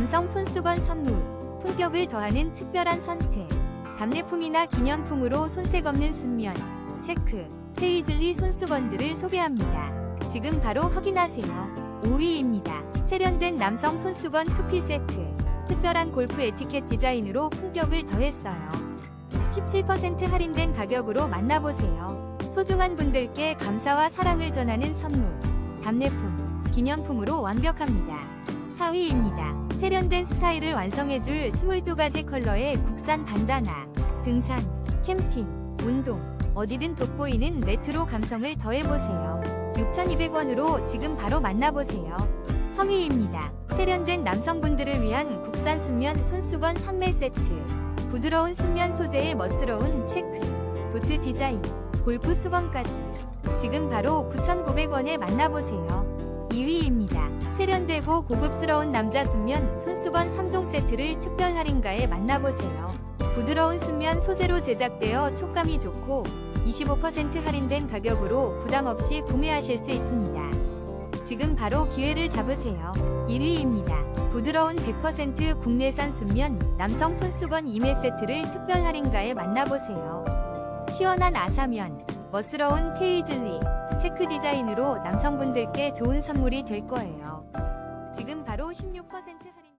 남성 손수건 선물. 품격을 더하는 특별한 선택. 답례품이나 기념품으로 손색 없는 순면. 체크. 페이즐리 손수건들을 소개합니다. 지금 바로 확인하세요. 5위입니다. 세련된 남성 손수건 투피 세트. 특별한 골프 에티켓 디자인으로 품격을 더했어요. 17% 할인된 가격으로 만나보세요. 소중한 분들께 감사와 사랑을 전하는 선물. 답례품, 기념품으로 완벽합니다. 4위입니다. 세련된 스타일을 완성해줄 22가지 컬러의 국산 반다나. 등산, 캠핑, 운동, 어디든 돋보이는 레트로 감성을 더해보세요. 6,200원으로 지금 바로 만나보세요. 3위입니다. 세련된 남성분들을 위한 국산 순면 손수건 3매 세트. 부드러운 순면 소재의 멋스러운 체크, 도트 디자인, 골프 수건까지. 지금 바로 9,900원에 만나보세요. 2위입니다. 세련되고 고급스러운 남자 순면 손수건 3종 세트를 특별 할인가에 만나보세요. 부드러운 순면 소재로 제작되어 촉감이 좋고 25% 할인된 가격으로 부담 없이 구매하실 수 있습니다. 지금 바로 기회를 잡으세요. 1위입니다. 부드러운 100% 국내산 순면 남성 손수건 2매 세트를 특별 할인가에 만나보세요. 시원한 아사면, 멋스러운 페이즐리, 체크 디자인으로 남성분들께 좋은 선물이 될 거예요. 지금 바로 16% 할인